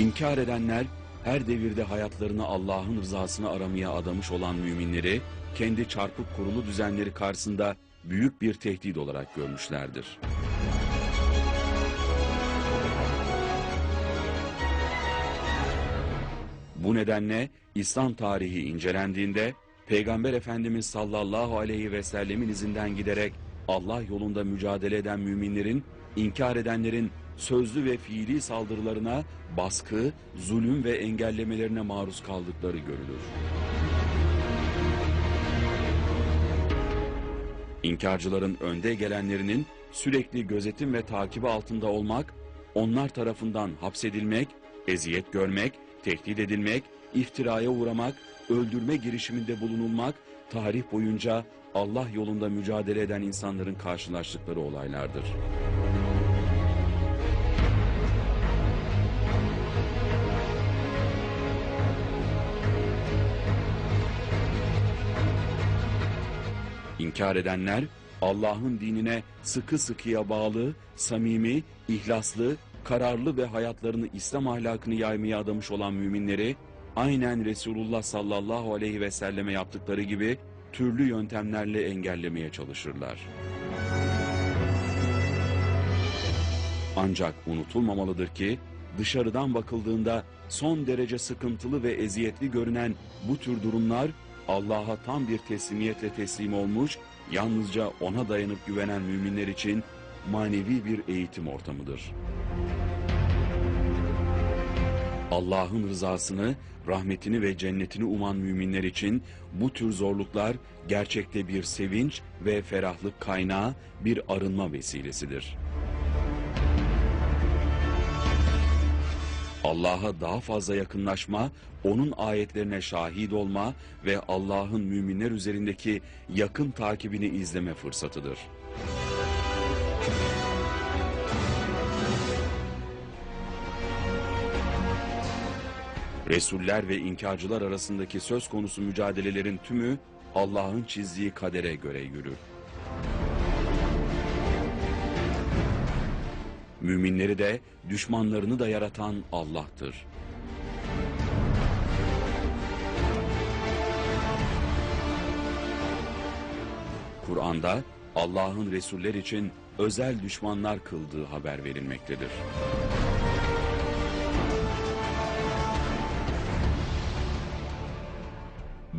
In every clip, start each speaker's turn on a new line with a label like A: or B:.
A: İnkar edenler her devirde hayatlarını Allah'ın rızasını aramaya adamış olan müminleri kendi çarpık kurulu düzenleri karşısında büyük bir tehdit olarak görmüşlerdir. Bu nedenle İslam tarihi incelendiğinde Peygamber Efendimiz sallallahu aleyhi ve sellemin izinden giderek Allah yolunda mücadele eden müminlerin, inkar edenlerin sözlü ve fiili saldırılarına, baskı, zulüm ve engellemelerine maruz kaldıkları görülür. İnkarcıların önde gelenlerinin sürekli gözetim ve takibi altında olmak, onlar tarafından hapsedilmek, eziyet görmek, tehdit edilmek, iftiraya uğramak, öldürme girişiminde bulunulmak, tarih boyunca Allah yolunda mücadele eden insanların karşılaştıkları olaylardır. İnkar edenler Allah'ın dinine sıkı sıkıya bağlı, samimi, ihlaslı, kararlı ve hayatlarını İslam ahlakını yaymaya adamış olan müminleri aynen Resulullah sallallahu aleyhi ve selleme yaptıkları gibi türlü yöntemlerle engellemeye çalışırlar. Ancak unutulmamalıdır ki dışarıdan bakıldığında son derece sıkıntılı ve eziyetli görünen bu tür durumlar Allah'a tam bir teslimiyetle teslim olmuş, yalnızca ona dayanıp güvenen müminler için manevi bir eğitim ortamıdır. Allah'ın rızasını, rahmetini ve cennetini uman müminler için bu tür zorluklar gerçekte bir sevinç ve ferahlık kaynağı, bir arınma vesilesidir. Allah'a daha fazla yakınlaşma, onun ayetlerine şahit olma ve Allah'ın müminler üzerindeki yakın takibini izleme fırsatıdır. Resuller ve inkarcılar arasındaki söz konusu mücadelelerin tümü Allah'ın çizdiği kadere göre yürür. Müminleri de düşmanlarını da yaratan Allah'tır. Kur'an'da Allah'ın Resuller için özel düşmanlar kıldığı haber verilmektedir.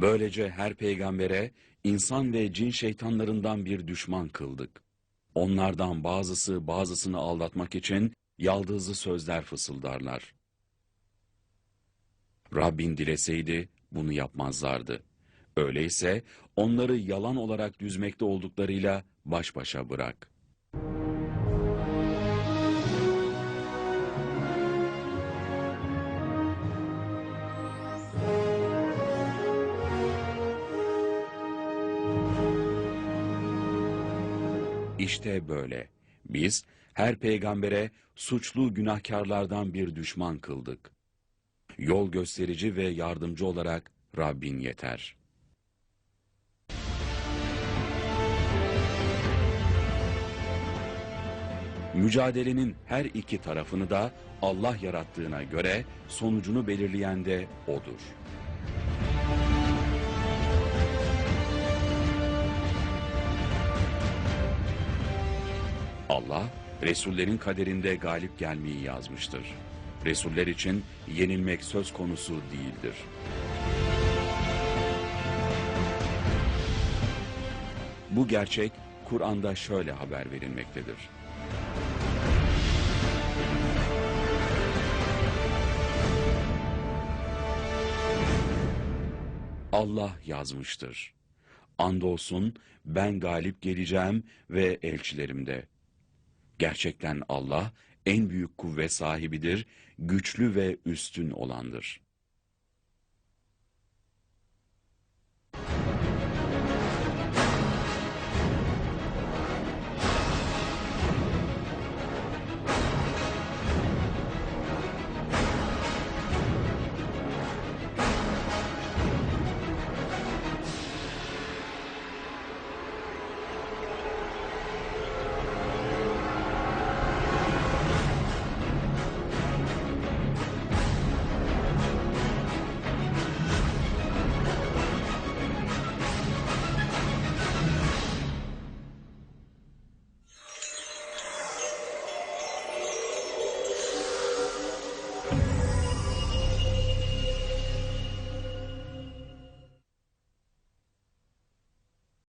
A: Böylece her peygambere insan ve cin şeytanlarından bir düşman kıldık. Onlardan bazısı bazısını aldatmak için yaldızlı sözler fısıldarlar. Rabbin dileseydi bunu yapmazlardı. Öyleyse onları yalan olarak düzmekte olduklarıyla baş başa bırak. İşte böyle. Biz her peygambere suçlu günahkarlardan bir düşman kıldık. Yol gösterici ve yardımcı olarak Rabbin yeter. Mücadelenin her iki tarafını da Allah yarattığına göre sonucunu belirleyen de O'dur. Allah, Resullerin kaderinde galip gelmeyi yazmıştır. Resuller için yenilmek söz konusu değildir. Bu gerçek Kur'an'da şöyle haber verilmektedir. Allah yazmıştır. Andolsun ben galip geleceğim ve elçilerimde. Gerçekten Allah en büyük kuvvet sahibidir, güçlü ve üstün olandır.